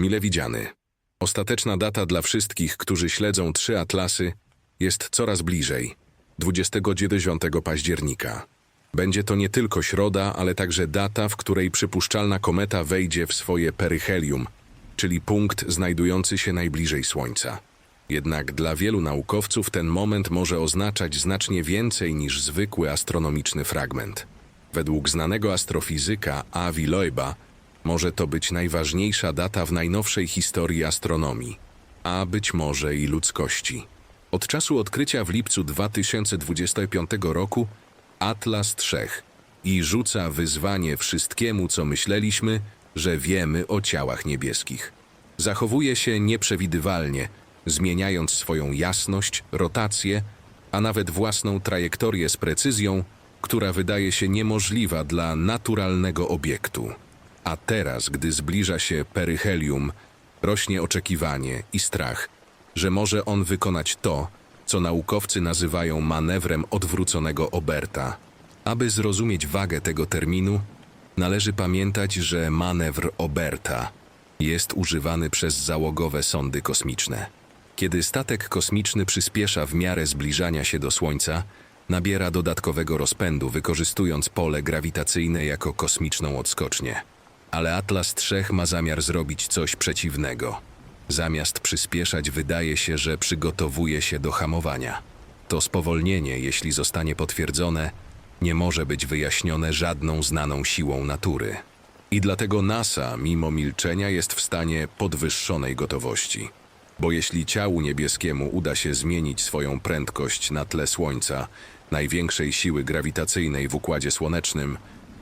Mile widziany. Ostateczna data dla wszystkich, którzy śledzą trzy atlasy, jest coraz bliżej 29 października. Będzie to nie tylko środa, ale także data, w której przypuszczalna kometa wejdzie w swoje peryhelium, czyli punkt znajdujący się najbliżej Słońca. Jednak dla wielu naukowców ten moment może oznaczać znacznie więcej niż zwykły astronomiczny fragment. Według znanego astrofizyka Avi Loeba może to być najważniejsza data w najnowszej historii astronomii, a być może i ludzkości. Od czasu odkrycia w lipcu 2025 roku Atlas Trzech i rzuca wyzwanie wszystkiemu, co myśleliśmy, że wiemy o ciałach niebieskich. Zachowuje się nieprzewidywalnie, zmieniając swoją jasność, rotację, a nawet własną trajektorię z precyzją, która wydaje się niemożliwa dla naturalnego obiektu. A teraz, gdy zbliża się peryhelium, rośnie oczekiwanie i strach, że może on wykonać to, co naukowcy nazywają manewrem odwróconego Oberta. Aby zrozumieć wagę tego terminu, należy pamiętać, że manewr Oberta jest używany przez załogowe sondy kosmiczne. Kiedy statek kosmiczny przyspiesza w miarę zbliżania się do Słońca, nabiera dodatkowego rozpędu, wykorzystując pole grawitacyjne jako kosmiczną odskocznię. Ale Atlas III ma zamiar zrobić coś przeciwnego. Zamiast przyspieszać, wydaje się, że przygotowuje się do hamowania. To spowolnienie, jeśli zostanie potwierdzone, nie może być wyjaśnione żadną znaną siłą natury. I dlatego NASA, mimo milczenia, jest w stanie podwyższonej gotowości. Bo jeśli ciału niebieskiemu uda się zmienić swoją prędkość na tle Słońca, największej siły grawitacyjnej w Układzie Słonecznym,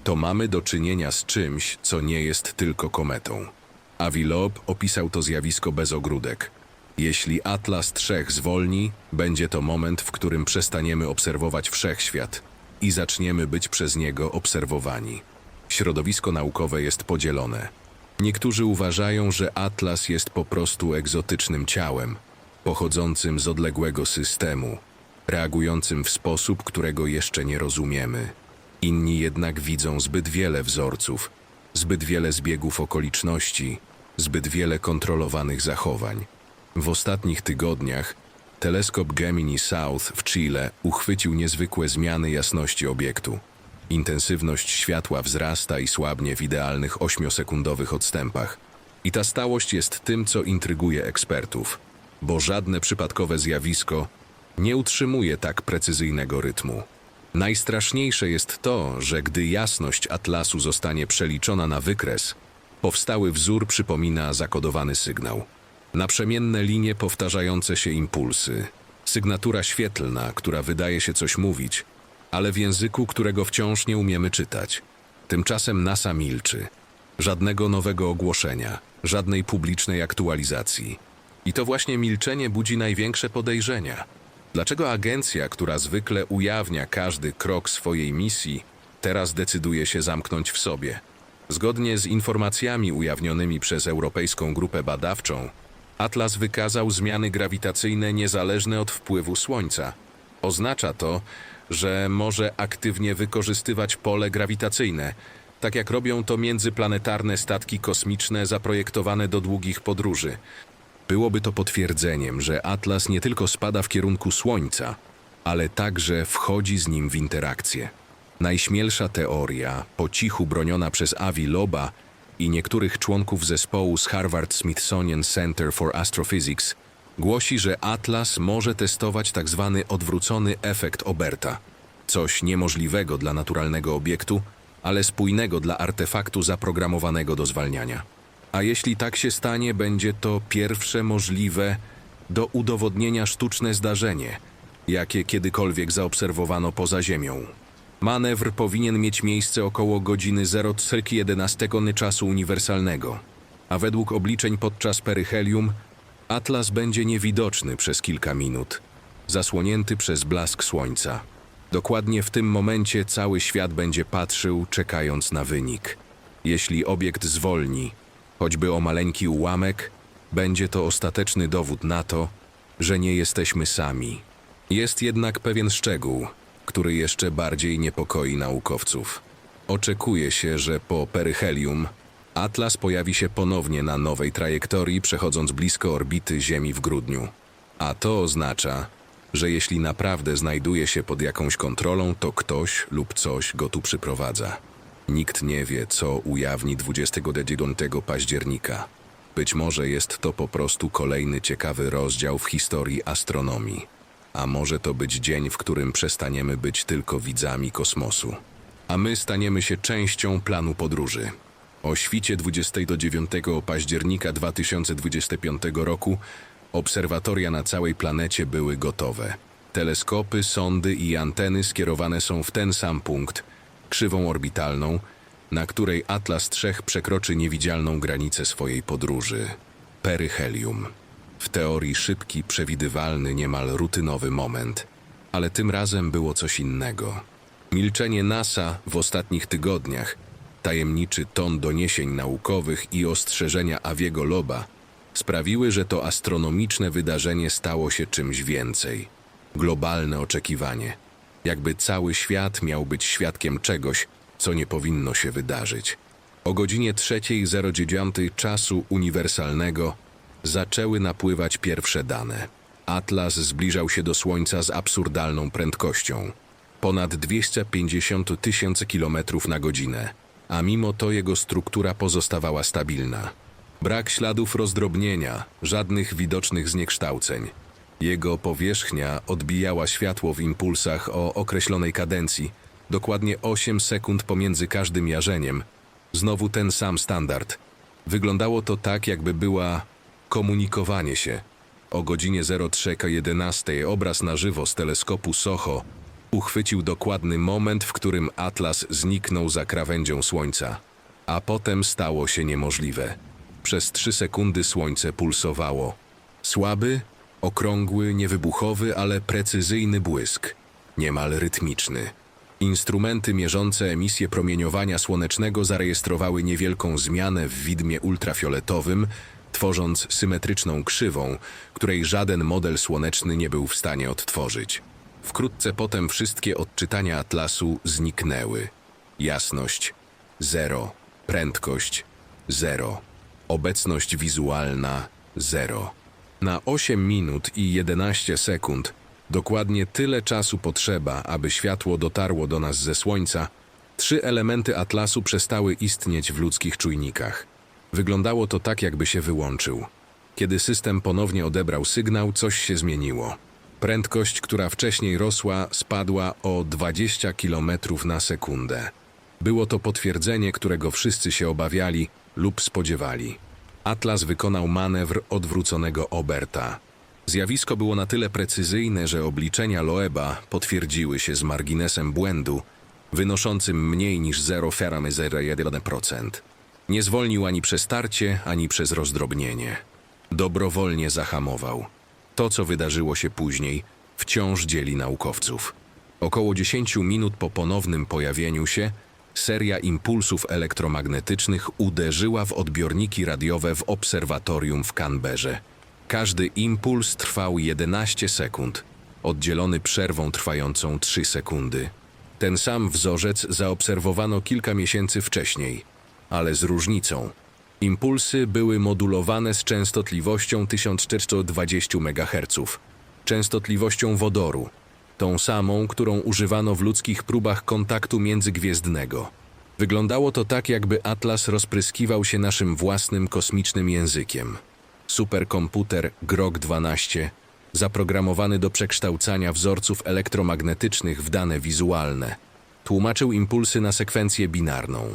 to mamy do czynienia z czymś, co nie jest tylko kometą. Avi Loeb opisał to zjawisko bez ogródek. Jeśli Atlas Trzech zwolni, będzie to moment, w którym przestaniemy obserwować wszechświat i zaczniemy być przez niego obserwowani. Środowisko naukowe jest podzielone. Niektórzy uważają, że Atlas jest po prostu egzotycznym ciałem, pochodzącym z odległego systemu, reagującym w sposób, którego jeszcze nie rozumiemy. Inni jednak widzą zbyt wiele wzorców, zbyt wiele zbiegów okoliczności, zbyt wiele kontrolowanych zachowań. W ostatnich tygodniach teleskop Gemini South w Chile uchwycił niezwykłe zmiany jasności obiektu. Intensywność światła wzrasta i słabnie w idealnych 8-sekundowych odstępach. I ta stałość jest tym, co intryguje ekspertów, bo żadne przypadkowe zjawisko nie utrzymuje tak precyzyjnego rytmu. Najstraszniejsze jest to, że gdy jasność atlasu zostanie przeliczona na wykres, powstały wzór przypomina zakodowany sygnał. Naprzemienne linie powtarzające się impulsy, sygnatura świetlna, która wydaje się coś mówić, ale w języku, którego wciąż nie umiemy czytać. Tymczasem NASA milczy. Żadnego nowego ogłoszenia, żadnej publicznej aktualizacji. I to właśnie milczenie budzi największe podejrzenia. Dlaczego agencja, która zwykle ujawnia każdy krok swojej misji, teraz decyduje się zamknąć w sobie? Zgodnie z informacjami ujawnionymi przez Europejską Grupę Badawczą, Atlas wykazał zmiany grawitacyjne niezależne od wpływu Słońca. Oznacza to, że może aktywnie wykorzystywać pole grawitacyjne, tak jak robią to międzyplanetarne statki kosmiczne zaprojektowane do długich podróży. Byłoby to potwierdzeniem, że Atlas nie tylko spada w kierunku Słońca, ale także wchodzi z nim w interakcję. Najśmielsza teoria, po cichu broniona przez Avi Loba i niektórych członków zespołu z Harvard Smithsonian Center for Astrophysics, głosi, że Atlas może testować tzw. odwrócony efekt Oberta. Coś niemożliwego dla naturalnego obiektu, ale spójnego dla artefaktu zaprogramowanego do zwalniania. A jeśli tak się stanie, będzie to pierwsze możliwe do udowodnienia sztuczne zdarzenie, jakie kiedykolwiek zaobserwowano poza Ziemią. Manewr powinien mieć miejsce około godziny 0,11 czasu uniwersalnego, a według obliczeń podczas peryhelium Atlas będzie niewidoczny przez kilka minut, zasłonięty przez blask słońca. Dokładnie w tym momencie cały świat będzie patrzył, czekając na wynik. Jeśli obiekt zwolni, choćby o maleńki ułamek, będzie to ostateczny dowód na to, że nie jesteśmy sami. Jest jednak pewien szczegół, który jeszcze bardziej niepokoi naukowców. Oczekuje się, że po peryhelium Atlas pojawi się ponownie na nowej trajektorii, przechodząc blisko orbity Ziemi w grudniu. A to oznacza, że jeśli naprawdę znajduje się pod jakąś kontrolą, to ktoś lub coś go tu przyprowadza. Nikt nie wie, co ujawni 29 października. Być może jest to po prostu kolejny ciekawy rozdział w historii astronomii. A może to być dzień, w którym przestaniemy być tylko widzami kosmosu. A my staniemy się częścią planu podróży. O świcie 29 października 2025 roku obserwatoria na całej planecie były gotowe. Teleskopy, sondy i anteny skierowane są w ten sam punkt, krzywą orbitalną, na której Atlas III przekroczy niewidzialną granicę swojej podróży peryhelium. W teorii szybki, przewidywalny, niemal rutynowy moment, ale tym razem było coś innego. Milczenie NASA w ostatnich tygodniach, tajemniczy ton doniesień naukowych i ostrzeżenia Aviego Loba sprawiły, że to astronomiczne wydarzenie stało się czymś więcej. Globalne oczekiwanie. Jakby cały świat miał być świadkiem czegoś, co nie powinno się wydarzyć. O godzinie 3.09 czasu uniwersalnego zaczęły napływać pierwsze dane. Atlas zbliżał się do Słońca z absurdalną prędkością. Ponad 250 tysięcy kilometrów na godzinę, a mimo to jego struktura pozostawała stabilna. Brak śladów rozdrobnienia, żadnych widocznych zniekształceń. Jego powierzchnia odbijała światło w impulsach o określonej kadencji, dokładnie 8 sekund pomiędzy każdym jarzeniem. Znowu ten sam standard. Wyglądało to tak, jakby była komunikowanie się. O godzinie 03.11 obraz na żywo z teleskopu Soho uchwycił dokładny moment, w którym Atlas zniknął za krawędzią Słońca. A potem stało się niemożliwe. Przez trzy sekundy Słońce pulsowało. Słaby, okrągły, niewybuchowy, ale precyzyjny błysk. Niemal rytmiczny. Instrumenty mierzące emisję promieniowania słonecznego zarejestrowały niewielką zmianę w widmie ultrafioletowym, tworząc symetryczną krzywą, której żaden model słoneczny nie był w stanie odtworzyć. Wkrótce potem wszystkie odczytania atlasu zniknęły. Jasność zero, prędkość zero, obecność wizualna zero. Na 8 minut i 11 sekund, dokładnie tyle czasu potrzeba, aby światło dotarło do nas ze Słońca, trzy elementy atlasu przestały istnieć w ludzkich czujnikach. Wyglądało to tak, jakby się wyłączył. Kiedy system ponownie odebrał sygnał, coś się zmieniło. Prędkość, która wcześniej rosła, spadła o 20 km na sekundę. Było to potwierdzenie, którego wszyscy się obawiali lub spodziewali. Atlas wykonał manewr odwróconego oberta. Zjawisko było na tyle precyzyjne, że obliczenia Loeba potwierdziły się z marginesem błędu, wynoszącym mniej niż 0,01%. Nie zwolnił ani przez starcie, ani przez rozdrobnienie. Dobrowolnie zahamował. To, co wydarzyło się później, wciąż dzieli naukowców. Około 10 minut po ponownym pojawieniu się, seria impulsów elektromagnetycznych uderzyła w odbiorniki radiowe w obserwatorium w Canberrze. Każdy impuls trwał 11 sekund, oddzielony przerwą trwającą 3 sekundy. Ten sam wzorzec zaobserwowano kilka miesięcy wcześniej, ale z różnicą. Impulsy były modulowane z częstotliwością 1420 MHz, częstotliwością wodoru, tą samą, którą używano w ludzkich próbach kontaktu międzygwiezdnego. Wyglądało to tak, jakby Atlas rozpryskiwał się naszym własnym kosmicznym językiem. Superkomputer Grok 12, zaprogramowany do przekształcania wzorców elektromagnetycznych w dane wizualne, tłumaczył impulsy na sekwencję binarną,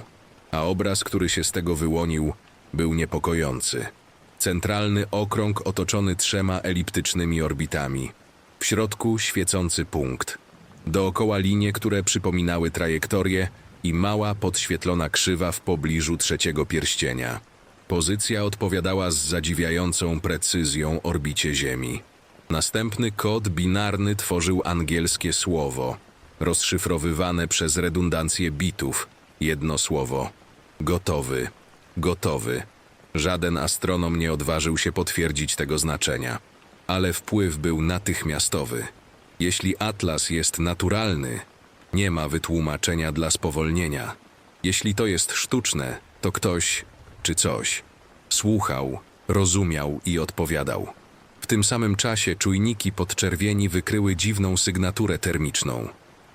a obraz, który się z tego wyłonił, był niepokojący. Centralny okrąg otoczony trzema eliptycznymi orbitami. W środku świecący punkt. Dookoła linie, które przypominały trajektorię i mała podświetlona krzywa w pobliżu trzeciego pierścienia. Pozycja odpowiadała z zadziwiającą precyzją orbicie Ziemi. Następny kod binarny tworzył angielskie słowo, rozszyfrowywane przez redundancję bitów. Jedno słowo. Gotowy. Gotowy. Żaden astronom nie odważył się potwierdzić tego znaczenia, ale wpływ był natychmiastowy. Jeśli atlas jest naturalny, nie ma wytłumaczenia dla spowolnienia. Jeśli to jest sztuczne, to ktoś czy coś. Słuchał, rozumiał i odpowiadał. W tym samym czasie czujniki podczerwieni wykryły dziwną sygnaturę termiczną.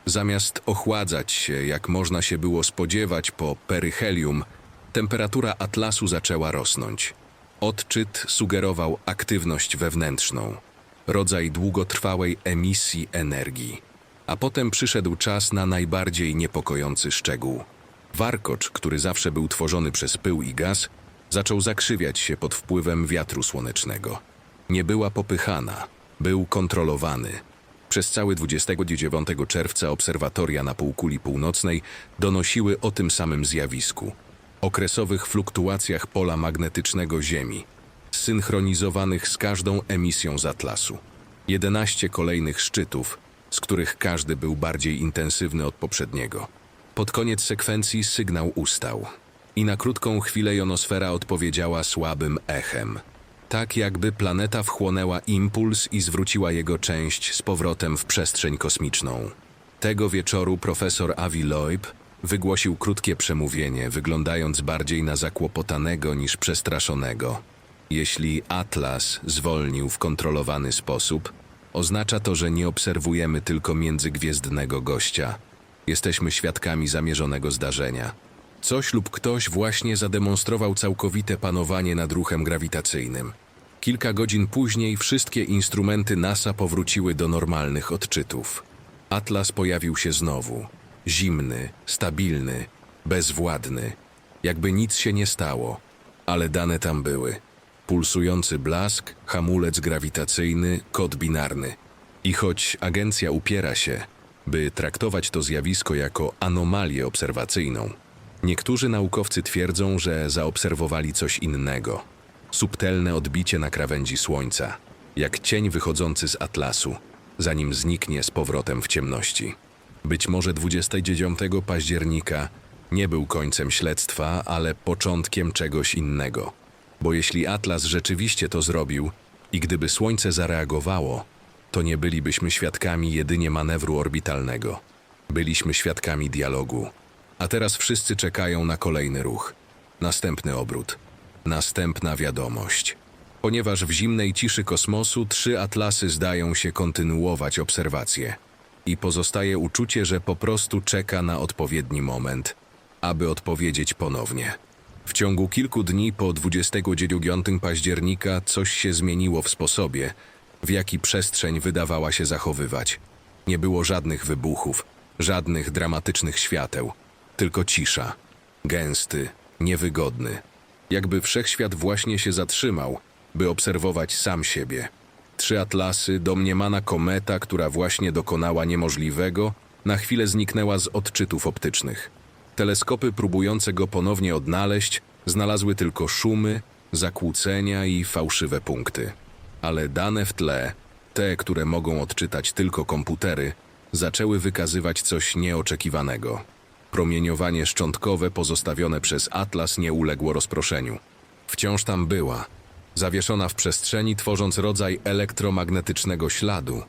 Zamiast ochładzać się, jak można się było spodziewać po peryhelium, temperatura atlasu zaczęła rosnąć. Odczyt sugerował aktywność wewnętrzną, rodzaj długotrwałej emisji energii. A potem przyszedł czas na najbardziej niepokojący szczegół. Warkocz, który zawsze był tworzony przez pył i gaz, zaczął zakrzywiać się pod wpływem wiatru słonecznego. Nie była popychana, był kontrolowany. Przez cały 29 czerwca obserwatoria na półkuli północnej donosiły o tym samym zjawisku okresowych fluktuacjach pola magnetycznego Ziemi, synchronizowanych z każdą emisją z atlasu. 11 kolejnych szczytów, z których każdy był bardziej intensywny od poprzedniego. Pod koniec sekwencji sygnał ustał i na krótką chwilę jonosfera odpowiedziała słabym echem. Tak jakby planeta wchłonęła impuls i zwróciła jego część z powrotem w przestrzeń kosmiczną. Tego wieczoru profesor Avi Loeb wygłosił krótkie przemówienie, wyglądając bardziej na zakłopotanego niż przestraszonego. Jeśli Atlas zwolnił w kontrolowany sposób, oznacza to, że nie obserwujemy tylko międzygwiezdnego gościa. Jesteśmy świadkami zamierzonego zdarzenia. Coś lub ktoś właśnie zademonstrował całkowite panowanie nad ruchem grawitacyjnym. Kilka godzin później wszystkie instrumenty NASA powróciły do normalnych odczytów. Atlas pojawił się znowu. Zimny, stabilny, bezwładny. Jakby nic się nie stało, ale dane tam były. Pulsujący blask, hamulec grawitacyjny, kod binarny. I choć agencja upiera się, by traktować to zjawisko jako anomalię obserwacyjną, niektórzy naukowcy twierdzą, że zaobserwowali coś innego. Subtelne odbicie na krawędzi Słońca, jak cień wychodzący z atlasu, zanim zniknie z powrotem w ciemności. Być może 29 października nie był końcem śledztwa, ale początkiem czegoś innego. Bo jeśli Atlas rzeczywiście to zrobił i gdyby Słońce zareagowało, to nie bylibyśmy świadkami jedynie manewru orbitalnego. Byliśmy świadkami dialogu. A teraz wszyscy czekają na kolejny ruch, następny obrót, następna wiadomość. Ponieważ w zimnej ciszy kosmosu trzy atlasy zdają się kontynuować obserwacje i pozostaje uczucie, że po prostu czeka na odpowiedni moment, aby odpowiedzieć ponownie. W ciągu kilku dni po 29 października coś się zmieniło w sposobie, w jaki przestrzeń wydawała się zachowywać. Nie było żadnych wybuchów, żadnych dramatycznych świateł, tylko cisza. Gęsty, niewygodny. Jakby wszechświat właśnie się zatrzymał, by obserwować sam siebie. Trzy atlasy, domniemana kometa, która właśnie dokonała niemożliwego, na chwilę zniknęła z odczytów optycznych. Teleskopy próbujące go ponownie odnaleźć znalazły tylko szumy, zakłócenia i fałszywe punkty. Ale dane w tle, te, które mogą odczytać tylko komputery, zaczęły wykazywać coś nieoczekiwanego. Promieniowanie szczątkowe pozostawione przez Atlas nie uległo rozproszeniu. Wciąż tam była, zawieszona w przestrzeni, tworząc rodzaj elektromagnetycznego śladu,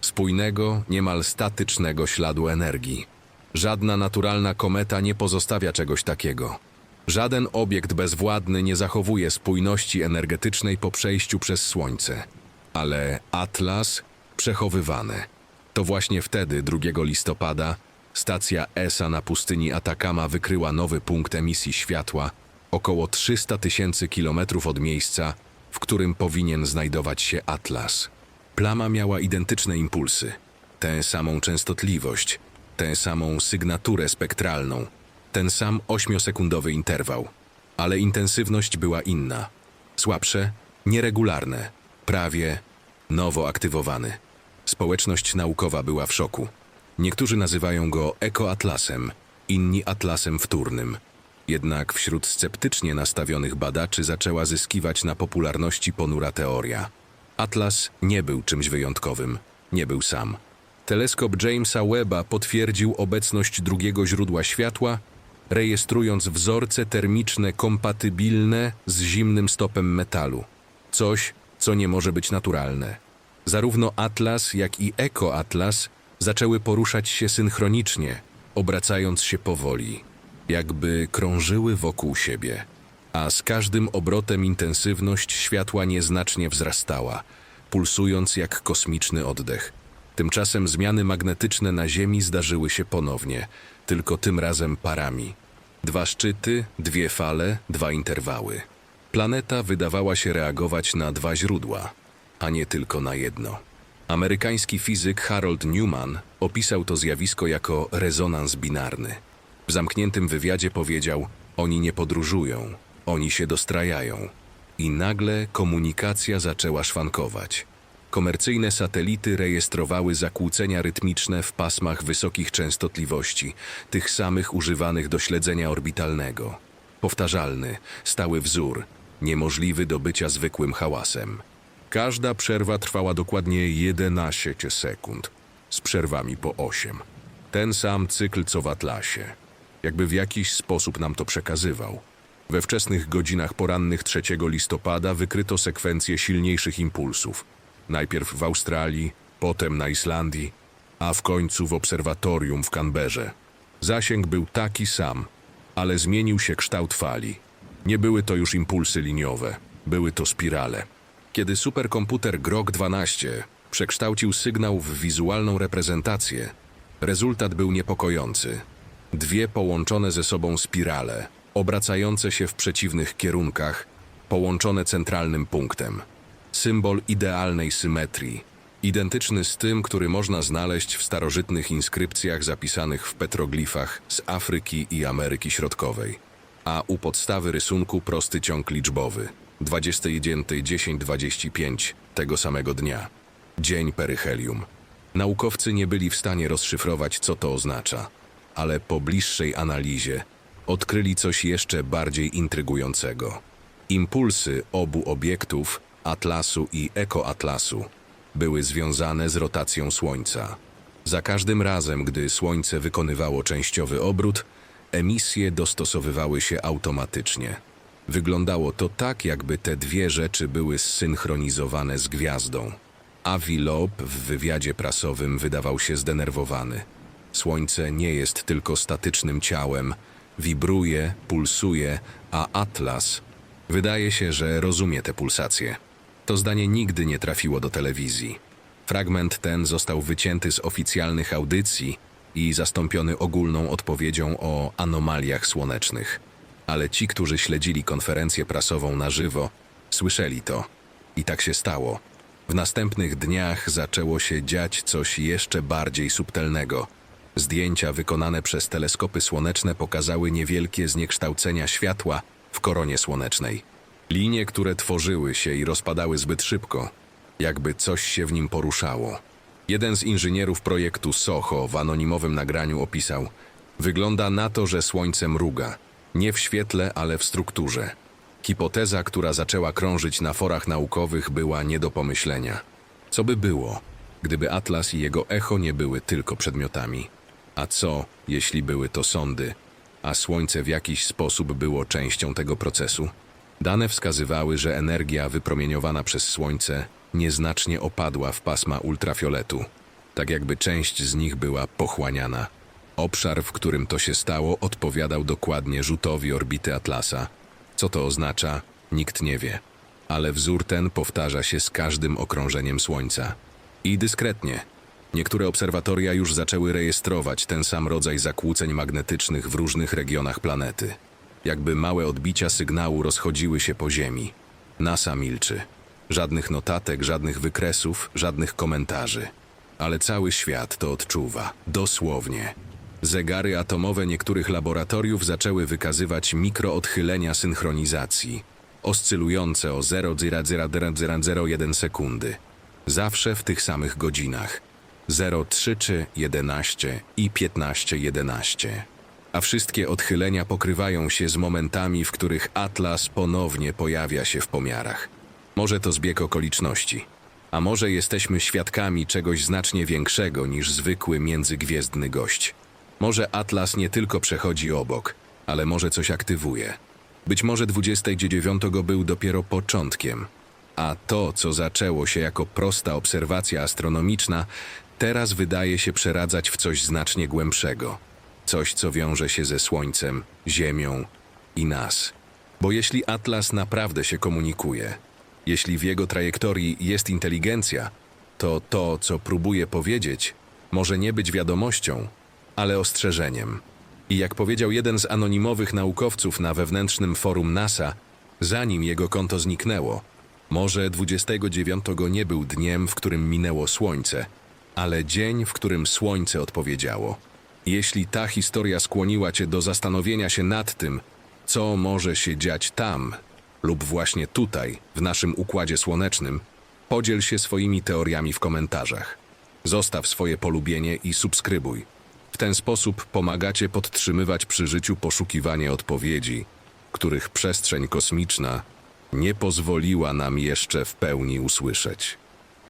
spójnego, niemal statycznego śladu energii. Żadna naturalna kometa nie pozostawia czegoś takiego. Żaden obiekt bezwładny nie zachowuje spójności energetycznej po przejściu przez Słońce. Ale Atlas przechowywane. To właśnie wtedy, 2 listopada, stacja ESA na pustyni Atakama wykryła nowy punkt emisji światła, około 300 tysięcy kilometrów od miejsca, w którym powinien znajdować się Atlas. Plama miała identyczne impulsy, tę samą częstotliwość, tę samą sygnaturę spektralną, ten sam ośmiosekundowy interwał, ale intensywność była inna. Słabsze, nieregularne, prawie nowo aktywowany. Społeczność naukowa była w szoku. Niektórzy nazywają go ekoatlasem, inni atlasem wtórnym. Jednak wśród sceptycznie nastawionych badaczy zaczęła zyskiwać na popularności ponura teoria. Atlas nie był czymś wyjątkowym, nie był sam. Teleskop Jamesa Webba potwierdził obecność drugiego źródła światła, rejestrując wzorce termiczne kompatybilne z zimnym stopem metalu. Coś, co nie może być naturalne. Zarówno Atlas, jak i Ekoatlas zaczęły poruszać się synchronicznie, obracając się powoli, jakby krążyły wokół siebie. a z każdym obrotem intensywność światła nieznacznie wzrastała, pulsując jak kosmiczny oddech. Tymczasem zmiany magnetyczne na Ziemi zdarzyły się ponownie, tylko tym razem parami. Dwa szczyty, dwie fale, dwa interwały. Planeta wydawała się reagować na dwa źródła, a nie tylko na jedno. Amerykański fizyk Harold Newman opisał to zjawisko jako rezonans binarny. W zamkniętym wywiadzie powiedział: Oni nie podróżują, oni się dostrajają. I nagle komunikacja zaczęła szwankować. Komercyjne satelity rejestrowały zakłócenia rytmiczne w pasmach wysokich częstotliwości, tych samych używanych do śledzenia orbitalnego. Powtarzalny, stały wzór, niemożliwy do bycia zwykłym hałasem. Każda przerwa trwała dokładnie 11 sekund, z przerwami po 8. Ten sam cykl co w Atlasie. Jakby w jakiś sposób nam to przekazywał. We wczesnych godzinach porannych 3 listopada wykryto sekwencję silniejszych impulsów. Najpierw w Australii, potem na Islandii, a w końcu w obserwatorium w Canberrze. Zasięg był taki sam, ale zmienił się kształt fali. Nie były to już impulsy liniowe, były to spirale. Kiedy superkomputer Grok 12 przekształcił sygnał w wizualną reprezentację, rezultat był niepokojący. Dwie połączone ze sobą spirale, obracające się w przeciwnych kierunkach, połączone centralnym punktem. Symbol idealnej symetrii, identyczny z tym, który można znaleźć w starożytnych inskrypcjach zapisanych w petroglifach z Afryki i Ameryki Środkowej. A u podstawy rysunku prosty ciąg liczbowy 21.10.25 tego samego dnia. Dzień peryhelium. Naukowcy nie byli w stanie rozszyfrować, co to oznacza, ale po bliższej analizie odkryli coś jeszcze bardziej intrygującego. Impulsy obu obiektów, Atlasu i Ekoatlasu, były związane z rotacją Słońca. Za każdym razem, gdy Słońce wykonywało częściowy obrót, emisje dostosowywały się automatycznie. Wyglądało to tak, jakby te dwie rzeczy były zsynchronizowane z gwiazdą. Avi Loeb w wywiadzie prasowym wydawał się zdenerwowany. Słońce nie jest tylko statycznym ciałem, wibruje, pulsuje, a Atlas wydaje się, że rozumie te pulsacje. To zdanie nigdy nie trafiło do telewizji. Fragment ten został wycięty z oficjalnych audycji i zastąpiony ogólną odpowiedzią o anomaliach słonecznych. Ale ci, którzy śledzili konferencję prasową na żywo, słyszeli to. I tak się stało. W następnych dniach zaczęło się dziać coś jeszcze bardziej subtelnego. Zdjęcia wykonane przez teleskopy słoneczne pokazały niewielkie zniekształcenia światła w koronie słonecznej. Linie, które tworzyły się i rozpadały zbyt szybko, jakby coś się w nim poruszało. Jeden z inżynierów projektu Soho w anonimowym nagraniu opisał: Wygląda na to, że słońce mruga. Nie w świetle, ale w strukturze. Hipoteza, która zaczęła krążyć na forach naukowych, była nie do pomyślenia. Co by było, gdyby Atlas i jego echo nie były tylko przedmiotami? A co, jeśli były to sądy, a Słońce w jakiś sposób było częścią tego procesu? Dane wskazywały, że energia wypromieniowana przez Słońce nieznacznie opadła w pasma ultrafioletu, tak jakby część z nich była pochłaniana. Obszar, w którym to się stało, odpowiadał dokładnie rzutowi orbity Atlasa. Co to oznacza, nikt nie wie. Ale wzór ten powtarza się z każdym okrążeniem Słońca. I dyskretnie. Niektóre obserwatoria już zaczęły rejestrować ten sam rodzaj zakłóceń magnetycznych w różnych regionach planety. Jakby małe odbicia sygnału rozchodziły się po Ziemi. NASA milczy. Żadnych notatek, żadnych wykresów, żadnych komentarzy. Ale cały świat to odczuwa. Dosłownie. Zegary atomowe niektórych laboratoriów zaczęły wykazywać mikroodchylenia synchronizacji, oscylujące o 0,0001 sekundy. Zawsze w tych samych godzinach. 03 czy 11 i 15 11. A wszystkie odchylenia pokrywają się z momentami, w których Atlas ponownie pojawia się w pomiarach. Może to zbieg okoliczności, a może jesteśmy świadkami czegoś znacznie większego niż zwykły międzygwiezdny gość. Może Atlas nie tylko przechodzi obok, ale może coś aktywuje. Być może 29 był dopiero początkiem, a to, co zaczęło się jako prosta obserwacja astronomiczna, teraz wydaje się przeradzać w coś znacznie głębszego. Coś, co wiąże się ze Słońcem, Ziemią i nas. Bo jeśli Atlas naprawdę się komunikuje, jeśli w jego trajektorii jest inteligencja, to to, co próbuje powiedzieć, może nie być wiadomością, ale ostrzeżeniem. I jak powiedział jeden z anonimowych naukowców na wewnętrznym forum NASA, zanim jego konto zniknęło, może 29 nie był dniem, w którym minęło słońce, ale dzień, w którym słońce odpowiedziało. Jeśli ta historia skłoniła cię do zastanowienia się nad tym, co może się dziać tam lub właśnie tutaj, w naszym układzie słonecznym, podziel się swoimi teoriami w komentarzach. Zostaw swoje polubienie i subskrybuj. W ten sposób pomagacie podtrzymywać przy życiu poszukiwanie odpowiedzi, których przestrzeń kosmiczna nie pozwoliła nam jeszcze w pełni usłyszeć.